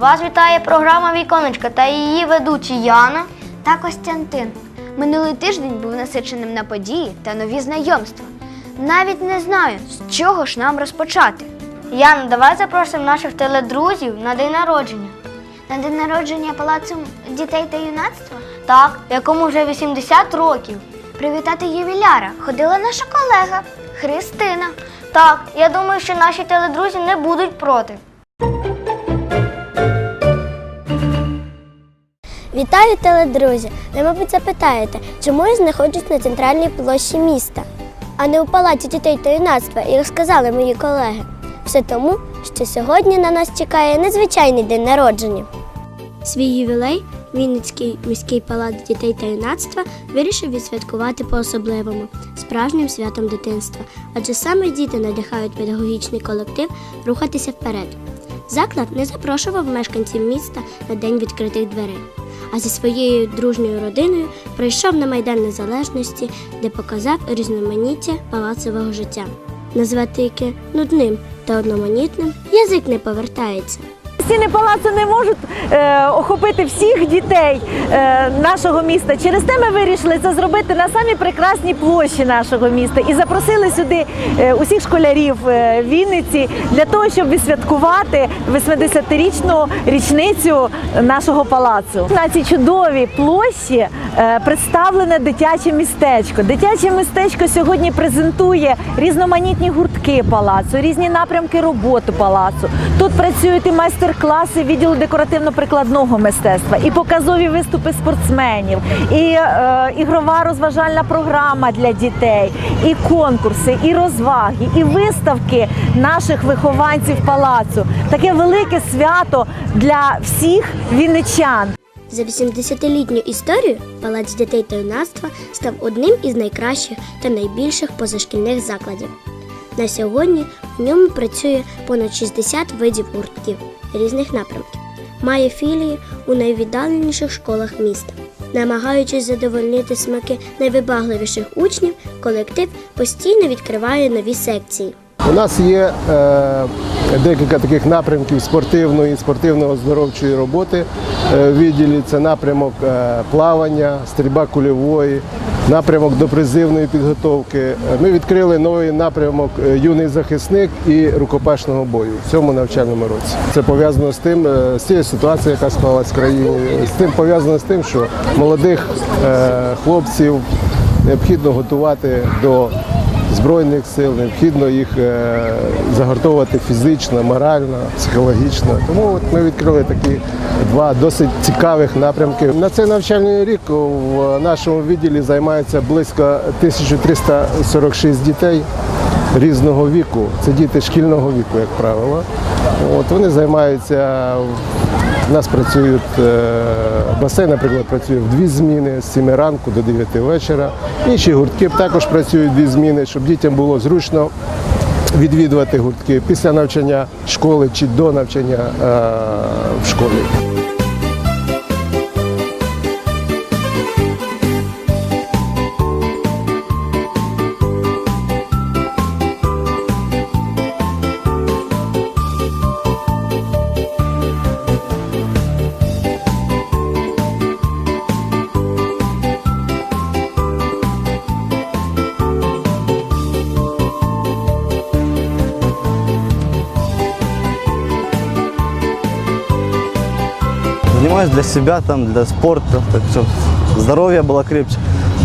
Вас вітає програма Віконечка та її ведучі Яна. та Костянтин. Минулий тиждень був насиченим на події та нові знайомства. Навіть не знаю, з чого ж нам розпочати. Яна, давай запросимо наших теледрузів на день народження. На день народження палацу дітей та юнацтва Так, якому вже 80 років. привітати ювіляра ходила наша колега Христина. Так, я думаю, що наші теледрузі не будуть проти. Вітаю, теледрузі! Ви, мабуть, запитаєте, чому я знаходжусь на центральній площі міста, а не у палаці дітей та юнацтва, як сказали мої колеги. Все тому, що сьогодні на нас чекає незвичайний день народження. Свій ювілей Вінницький міський палац дітей та юнацтва вирішив відсвяткувати по-особливому справжнім святом дитинства, адже саме діти надихають педагогічний колектив рухатися вперед. Заклад не запрошував мешканців міста на день відкритих дверей, а зі своєю дружньою родиною прийшов на Майдан Незалежності, де показав різноманіття палацового життя. Назвати яке нудним та одноманітним язик не повертається. Стіни палацу не можуть е, охопити всіх дітей е, нашого міста. Через те ми вирішили це зробити на самій прекрасній площі нашого міста і запросили сюди е, усіх школярів е, Вінниці для того, щоб відсвяткувати 80-річну річницю нашого палацу. На цій чудовій площі е, представлене дитяче містечко. Дитяче містечко сьогодні презентує різноманітні гуртки палацу, різні напрямки роботи палацу. Тут працюють і майстер-класи відділу декоративно-прикладного мистецтва, і показові виступи спортсменів, і е, ігрова розважальна програма для дітей, і конкурси, і розваги, і виставки наших вихованців палацу. Таке велике свято для всіх вінничан. За 80-літню історію Палац дітей та юнацтва став одним із найкращих та найбільших позашкільних закладів. На сьогодні в ньому працює понад 60 видів гуртків різних напрямків. Має філії у найвіддаленіших школах міста. Намагаючись задовольнити смаки найвибагливіших учнів, колектив постійно відкриває нові секції. У нас є е, декілька таких напрямків спортивної, спортивно-оздоровчої роботи е, в відділі. Це напрямок е, плавання, стрільба кульової, напрямок до призивної підготовки. Е, Ми відкрили новий напрямок е, юний захисник і рукопашного бою в цьому навчальному році. Це пов'язано з тим, е, з цією ситуацією, яка склалась в країні, з тим пов'язано з тим, що молодих е, хлопців необхідно готувати до Збройних сил, необхідно їх е, загартовувати фізично, морально, психологічно. Тому от ми відкрили такі два досить цікавих напрямки. На цей навчальний рік в нашому відділі займається близько 1346 дітей різного віку. Це діти шкільного віку, як правило. От вони займаються. У нас працюють е, басейн, наприклад, працює в дві зміни з 7 ранку до 9 вечора. Інші гуртки також працюють дві зміни, щоб дітям було зручно відвідувати гуртки після навчання школи чи до навчання е, в школі. Занимаюсь для себя, там, для спорта, так что здоровье было крепче.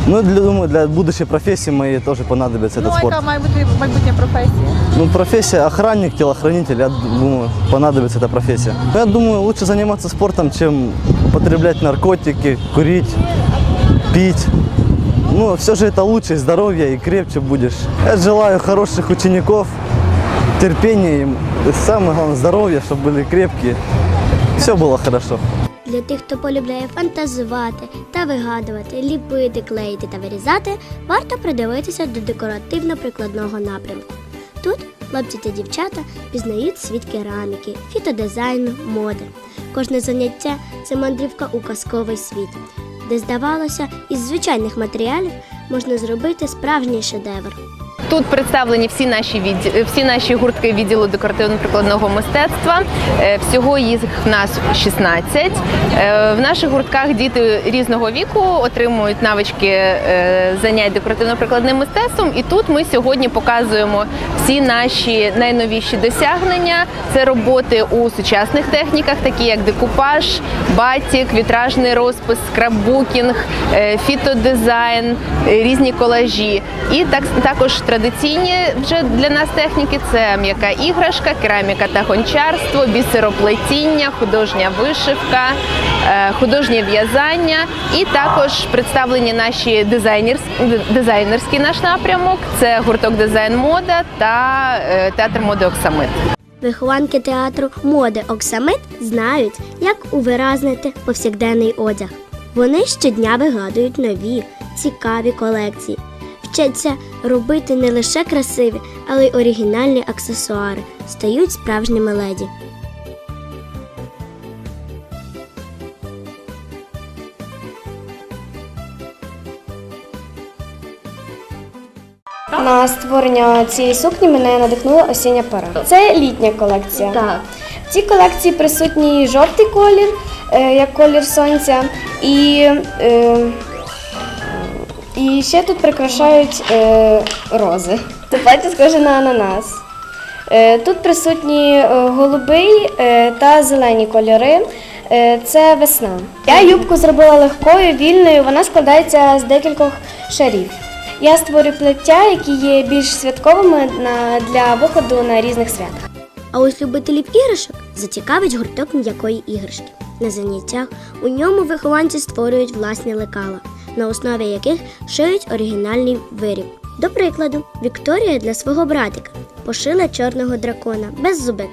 Ну, для, думаю, для будущей профессии моей тоже понадобится Ну, этот а спорт. яка має бути майбутня професія? Ну, профессия охранник, телохранитель, я думаю, понадобится эта профессия. Но я думаю, лучше заниматься спортом, чем употреблять наркотики, курить, пить. Ну, все же это лучше, и здоровье, и крепче будешь. Я желаю хороших учеников, терпения им, и самое главное, здоровья, чтобы были крепкие. Все было хорошо. Для тих, хто полюбляє фантазувати та вигадувати, ліпити, клеїти та вирізати, варто придивитися до декоративно-прикладного напрямку. Тут хлопці та дівчата пізнають світ кераміки, фітодизайну, моди. Кожне заняття це мандрівка у казковий світ, де, здавалося, із звичайних матеріалів можна зробити справжній шедевр. Тут представлені всі наші відді... всі наші гуртки відділу декоративно-прикладного мистецтва. Е, Всього їх в нас 16. Е, В наших гуртках діти різного віку отримують навички е, занять декоративно-прикладним мистецтвом. І тут ми сьогодні показуємо всі наші найновіші досягнення. Це роботи у сучасних техніках, такі як декупаж, батік, вітражний розпис, скраббукінг, е, фітодизайн, е, різні колажі. І так також вже для нас техніки це м'яка іграшка, кераміка та гончарство, бісероплетіння, художня вишивка, е, художнє в'язання. І також представлені наші дизайнерські дизайнерський наш напрямок. Це гурток дизайн мода та е, театр моди Оксамит. Вихованки театру моди Оксамит знають, як увиразнити повсякденний одяг. Вони щодня вигадують нові, цікаві колекції, вчаться робити не лише красиві, але й оригінальні аксесуари, стають справжніми леді. На створення цієї сукні мене надихнула осіння пора. Це літня колекція. Так. В цій колекції присутній жовтий колір, е, як колір сонця, і, е, і ще тут прикрашають е, рози. Це плаття схоже на ананас. Е, Тут присутні е, голубий е, та зелені кольори. Е, Це весна. Я юбку зробила легкою, вільною. Вона складається з декількох шарів. Я створюю плаття, які є більш святковими для виходу на різних святах. А ось любителів іграшок зацікавить гурток м'якої іграшки. На заняттях у ньому вихованці створюють власні лекала, на основі яких шиють оригінальний виріб. До прикладу, Вікторія для свого братика пошила чорного дракона без зубик,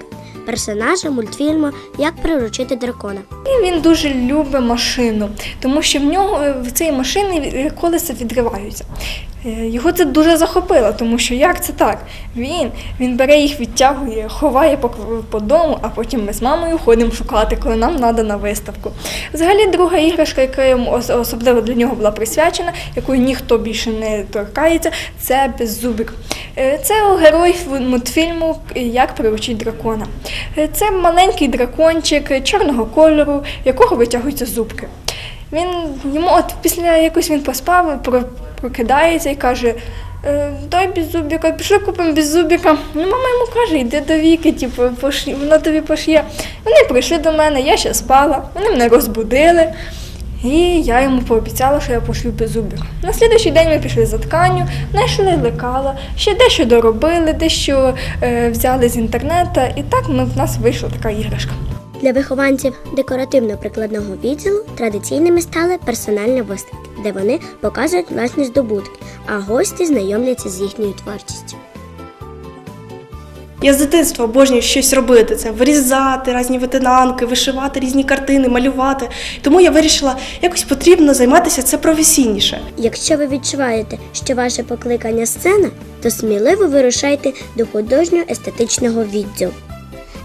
персонажа мультфільму Як приручити дракона. І він дуже любить машину, тому що в нього в цій машині колеса відриваються. Е, Його це дуже захопило, тому що як це так? Він, він бере їх, відтягує, ховає по, по дому, а потім ми з мамою ходимо шукати, коли нам треба на виставку. Взагалі, друга іграшка, яка йому особливо для нього була присвячена, якою ніхто більше не торкається, це беззубик. Е, Це герой мультфільму Як приручити дракона. Е, Це маленький дракончик чорного кольору, якого витягуються зубки. Він йому от після якось він поспав, про- прокидається і каже. «Е, Дай беззубіка, пішли купимо беззубіка. Ну, мама йому каже, йди до віки, типу, пошли, вона тобі пошиє. Вони прийшли до мене, я ще спала, вони мене розбудили. І я йому пообіцяла, що я пошлю беззубик. На слідуючий день ми пішли за тканю, знайшли лекала, ще дещо доробили, дещо е, взяли з інтернету, і так ми, в нас вийшла така іграшка. Для вихованців декоративно-прикладного відділу традиційними стали персональні виставки, де вони показують власні здобутки, а гості знайомляться з їхньою творчістю. Я з дитинства обожнюю щось робити. Це вирізати різні ветенанки, вишивати різні картини, малювати. Тому я вирішила, якось потрібно займатися це професійніше. Якщо ви відчуваєте, що ваше покликання сцена, то сміливо вирушайте до художньо-естетичного відділу.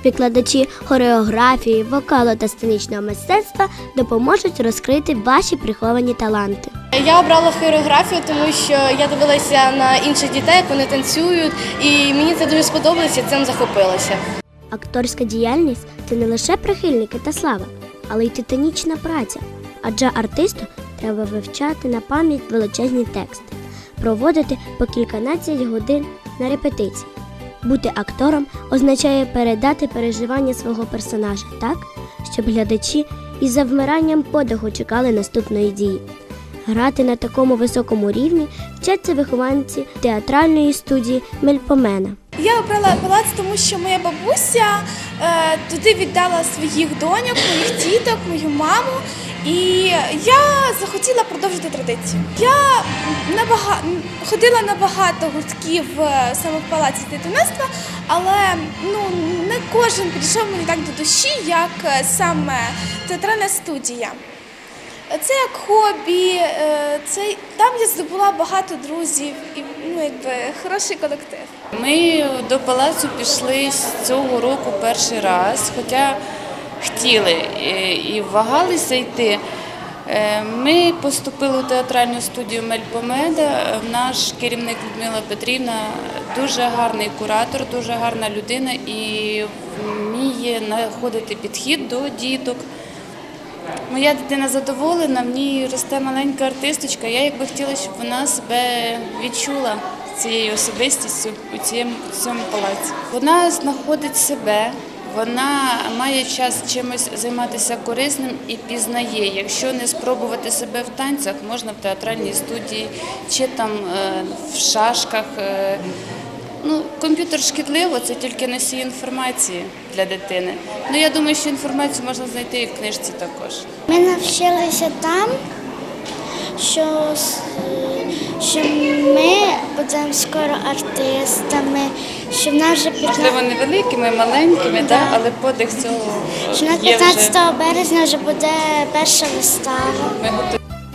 Викладачі хореографії, вокалу та сценічного мистецтва допоможуть розкрити ваші приховані таланти. Я обрала хореографію, тому що я дивилася на інших дітей, як вони танцюють, і мені це дуже сподобалося, цим захопилася. Акторська діяльність це не лише прихильники та слава, але й титанічна праця. Адже артисту треба вивчати на пам'ять величезні тексти, проводити по кільканадцять годин на репетиції. Бути актором означає передати переживання свого персонажа так, щоб глядачі із завмиранням подиху чекали наступної дії. Грати на такому високому рівні вчаться вихованці театральної студії Мельпомена. Я обрала палац, тому що моя бабуся туди віддала своїх доньок, моїх діток, мою маму. І я захотіла продовжити традицію. Я набага... ходила на багато гуртків е, саме в палаці дитинства, але ну, не кожен підійшов мені так до душі, як е, саме театральна студія. Це як хобі, е, це там я здобула багато друзів і ну, якби хороший колектив. Ми до палацу пішли з цього року перший раз, хоча хотіли е, і вагалися йти. Е, Ми поступили у театральну студію Мельпомеда. Наш керівник Людмила Петрівна дуже гарний куратор, дуже гарна людина і вміє знаходити підхід до діток. Моя дитина задоволена, в ній росте маленька артисточка. Я якби хотіла, щоб вона себе відчула цією особистістю у цьому, цьому палаці. Вона знаходить себе, вона має час чимось займатися корисним і пізнає. Якщо не спробувати себе в танцях, можна в театральній студії чи там е, в шашках. е, Ну, комп'ютер шкідливо, це тільки носій інформації для дитини. Ну я думаю, що інформацію можна знайти і в книжці також. Ми навчилися там, що, с- що ми будемо скоро артистами, що в нас вже 15, Можливо, невеликими, маленькими, да. але подих цього що в нас є вже. 15 березня вже буде перша вистава.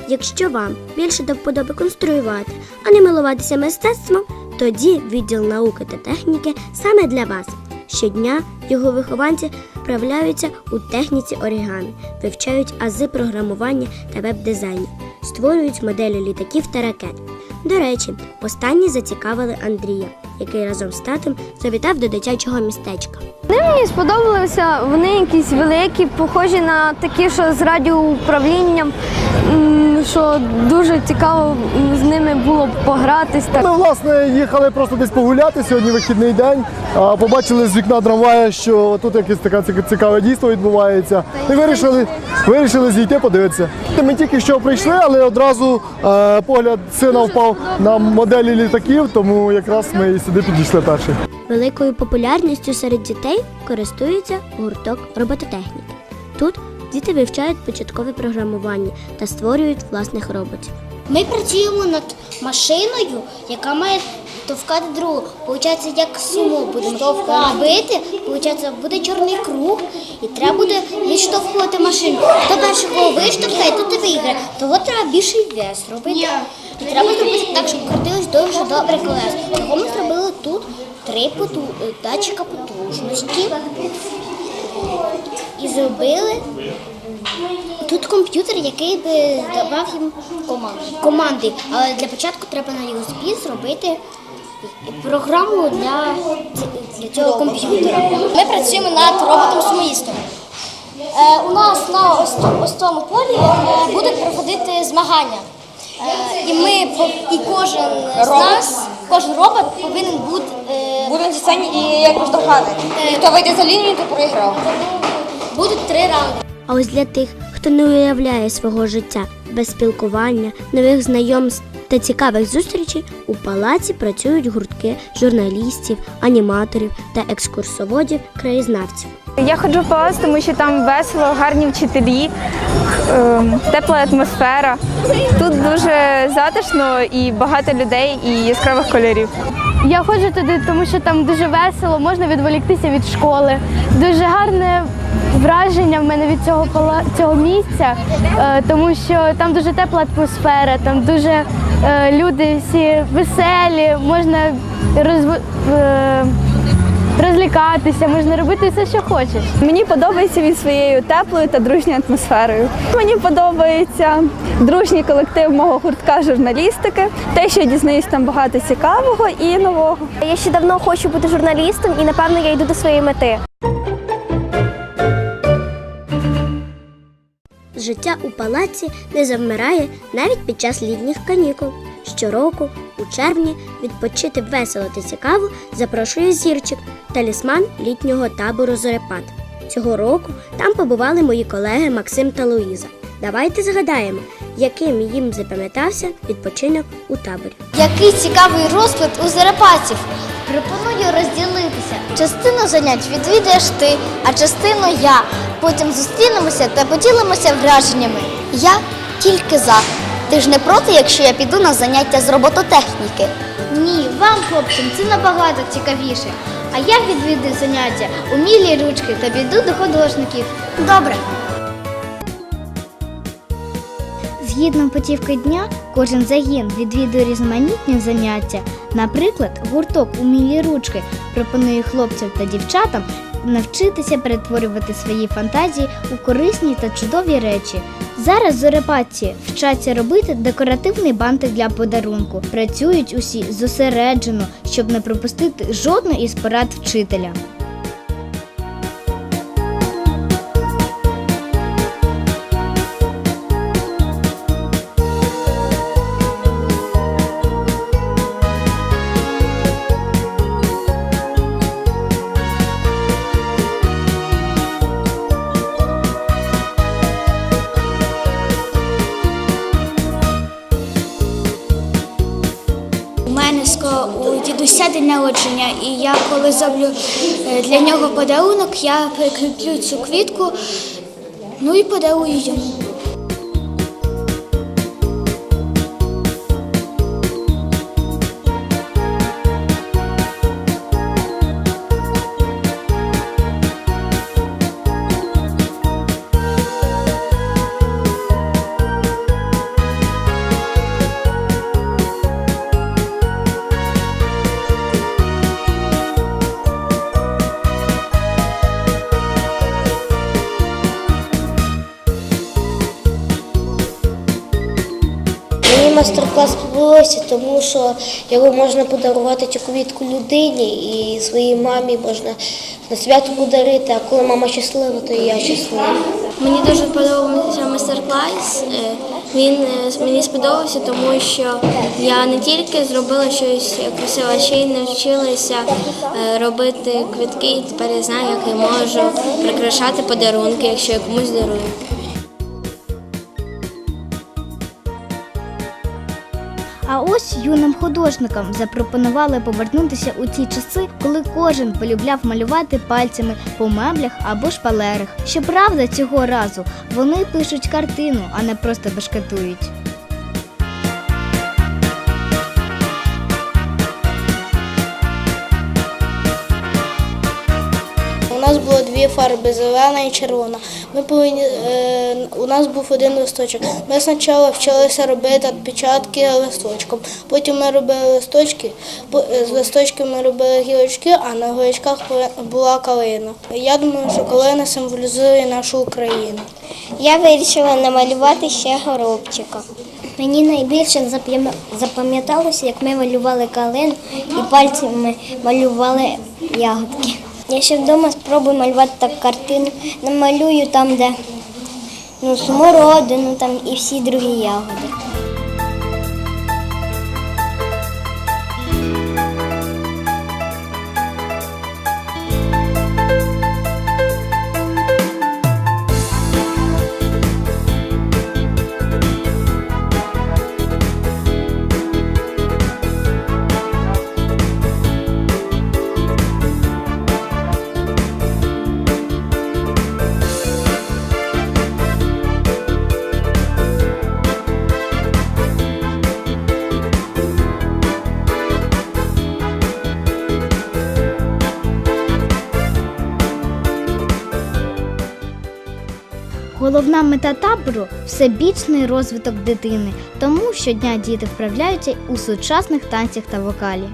Якщо вам більше до вподоби конструювати, а не милуватися мистецтвом, тоді відділ науки та техніки саме для вас. Щодня його вихованці вправляються у техніці орігамі, вивчають ази програмування та веб-дизайну, створюють моделі літаків та ракет. До речі, останні зацікавили Андрія, який разом з татом завітав до дитячого містечка. Мені сподобалися вони якісь великі, похожі на такі, що з радіоуправлінням, що дуже цікаво з ними було погратись. Так. Ми власне їхали просто десь погуляти сьогодні вихідний день. А побачили з вікна трамвая, що тут якесь таке цікаве дійство відбувається. І вирішили, вирішили зійти подивитися. Ми тільки що прийшли, але одразу е, погляд сина впав на моделі літаків, тому якраз ми і сюди підійшли перші. Великою популярністю серед дітей користується гурток робототехніки. Тут діти вивчають початкове програмування та створюють власних роботів. Ми працюємо над машиною, яка має товкати другу. Получається, як сумо будемо робити, получається, буде чорний круг, і треба буде відштовхувати машину. Хто першого виштовхає, то ти виграє. Того треба більший вес робити. Треба зробити так, щоб крутилось дуже добре колеса. Того ми зробили тут три поту... датчика потужності. І зробили Тут комп'ютер, який би давав їм команди. Але для початку треба на USB зробити програму для, для цього комп'ютера. Ми працюємо над роботом сумоїстом. Е, у нас на ось, ось цьому полі е, будуть проходити змагання. Е, і ми і кожен з нас, кожен робот повинен бути е, буде на сцені і якось догнати. Хто вийде за лінію, то проіграв. Будуть три раунди. А ось для тих, хто не уявляє свого життя без спілкування, нових знайомств та цікавих зустрічей, у палаці працюють гуртки журналістів, аніматорів та екскурсоводів, краєзнавців. Я ходжу в палац, тому що там весело, гарні вчителі, ем, тепла атмосфера. Тут дуже затишно і багато людей, і яскравих кольорів. Я ходжу туди, тому що там дуже весело, можна відволіктися від школи. Дуже гарне враження в мене від цього пала- цього місця, е, тому що там дуже тепла атмосфера, там дуже е, люди всі веселі, можна розв... е, розлікатися, можна робити все, що хочеш. Мені подобається він своєю теплою та дружньою атмосферою. Мені подобається дружній колектив мого гуртка журналістики, те, що я дізнаюсь там багато цікавого і нового. Я ще давно хочу бути журналістом і напевно я йду до своєї мети. Життя у палаці не завмирає навіть під час літніх канікул. Щороку, у червні, відпочити весело та цікаво запрошує зірчик, талісман літнього табору Зорепад. Цього року там побували мої колеги Максим та Луїза. Давайте згадаємо, яким їм запам'ятався відпочинок у таборі. Який цікавий розклад у зарепатів. Пропоную розділитися. Частину занять відвідаєш ти, а частину я. Потім зустрінемося та поділимося враженнями. Я тільки за. Ти ж не проти, якщо я піду на заняття з робототехніки? Ні, вам, хлопцям, це набагато цікавіше. А я відвідую заняття у мілі ручки та піду до художників. Добре. Згідно путівки дня, кожен загін відвідує різноманітні заняття. Наприклад, гурток «Умілі ручки пропонує хлопцям та дівчатам навчитися перетворювати свої фантазії у корисні та чудові речі. Зараз зорепатці вчаться робити декоративний бантик для подарунку. Працюють усі зосереджено, щоб не пропустити жодну із порад вчителя. Народження, і я коли зроблю е, для нього подарунок, я прикріплю цю квітку, ну і подарую йому. Сподобався, тому що його можна подарувати цю квітку людині і своїй мамі можна на свято подарити, а коли мама щаслива, то і я щаслива. Мені дуже подобався майстер-клас. Е, Він е, мені сподобався, тому що я не тільки зробила щось красиве, а ще й навчилася е, робити квітки. І тепер я знаю, як я можу прикрашати подарунки, якщо я комусь дарую. Ось юним художникам запропонували повернутися у ті часи, коли кожен полюбляв малювати пальцями по меблях або шпалерах. Щоправда, цього разу вони пишуть картину, а не просто бешкетують. У нас було дві фарби зелена і червона. Ми повинні, е, у нас був один листочок. Ми спочатку вчилися робити відпечатки листочком. Потім ми робили листочки, з листочків ми робили гілочки, а на гілочках була калина. Я думаю, що калина символізує нашу Україну. Я вирішила намалювати ще горобчика. Мені найбільше запам'яталося, як ми малювали калину і пальцями малювали ягодки. Я ще вдома спробую малювати так картину. Намалюю там, де ну, смородину там і всі другі ягоди. Головна мета табору всебічний розвиток дитини, тому щодня діти вправляються у сучасних танцях та вокалі.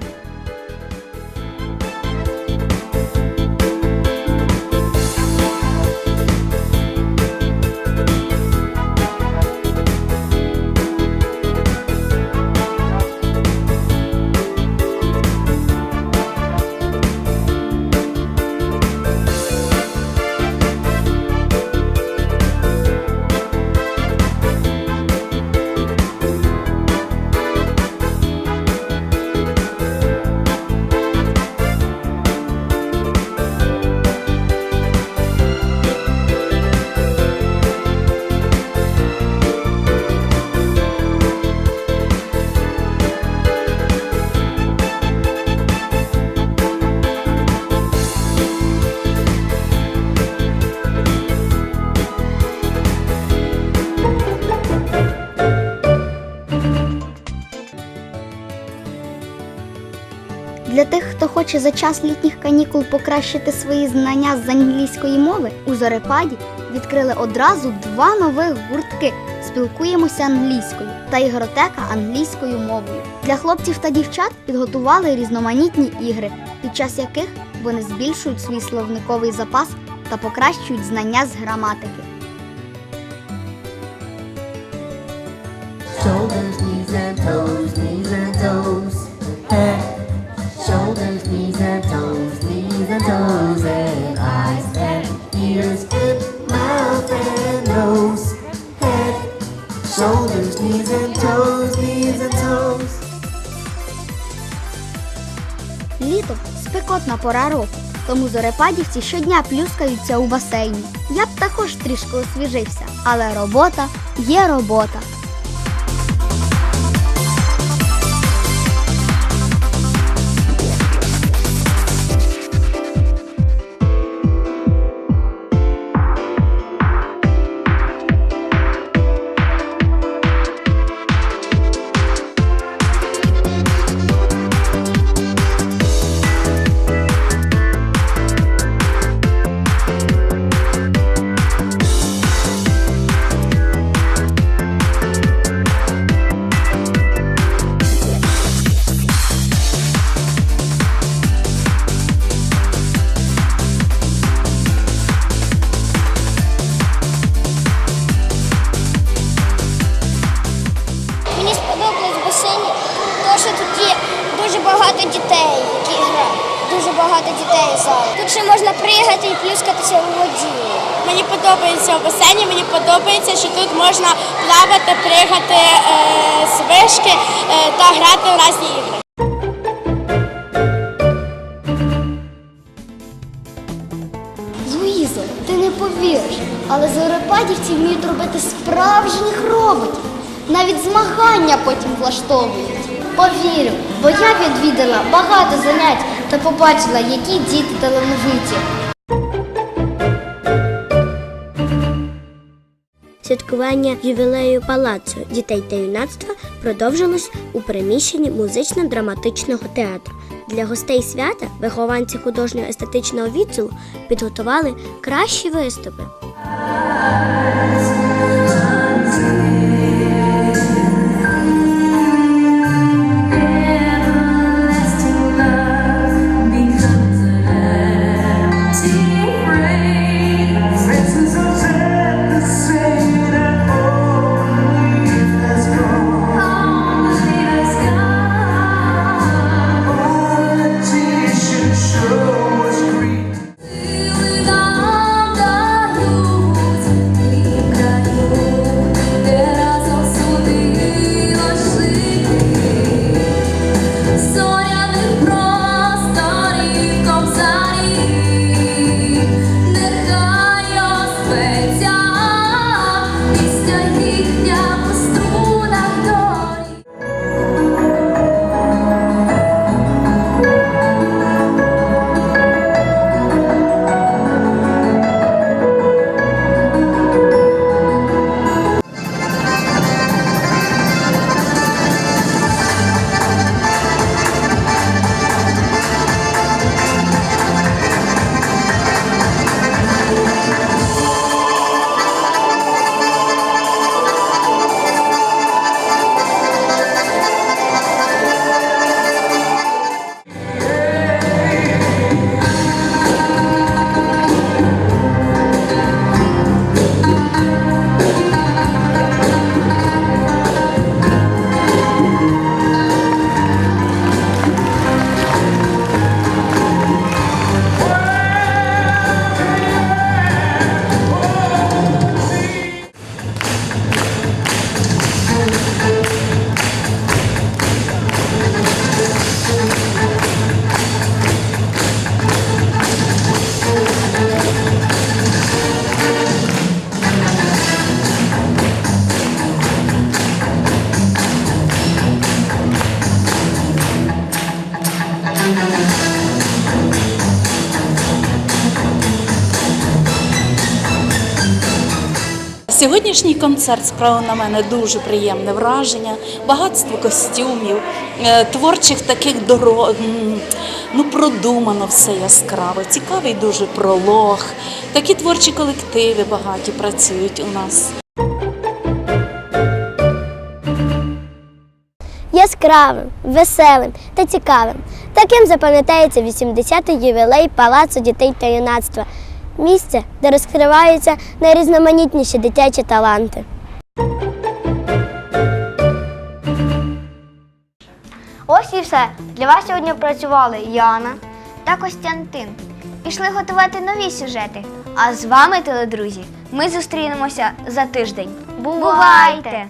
Хоче за час літніх канікул покращити свої знання з англійської мови, у Зорепаді відкрили одразу два нових гуртки. Спілкуємося англійською та ігротека англійською мовою. Для хлопців та дівчат підготували різноманітні ігри, під час яких вони збільшують свій словниковий запас та покращують знання з граматики. Shoulders, knees and toes, спекотна пора року, тому зорепадівці щодня плюскаються у басейні. Я б також трішки освіжився, але робота є робота. Та грати в різні ігри. Луїзо, ти не повіриш, але зорепадівці вміють робити справжніх роботів. Навіть змагання потім влаштовують. Повірю, бо я відвідала багато занять та побачила, які діти талановиті. Святкування ювілею палацу дітей та юнацтва продовжилось у приміщенні музично-драматичного театру. Для гостей свята вихованці художньо-естетичного відділу підготували кращі виступи. Сьогоднішній концерт справив на мене дуже приємне враження, багатство костюмів, е, творчих таких доро... м, Ну, продумано все яскраво, цікавий дуже пролог. Такі творчі колективи багаті працюють у нас. Яскравим, веселим та цікавим. Таким запам'ятається 80-й ювілей Палацу дітей та юнацтва. Місце, де розкриваються найрізноманітніші дитячі таланти. Ось і все. Для вас сьогодні працювали Яна та Костянтин. Пішли готувати нові сюжети. А з вами, теледрузі, ми зустрінемося за тиждень. Бувайте!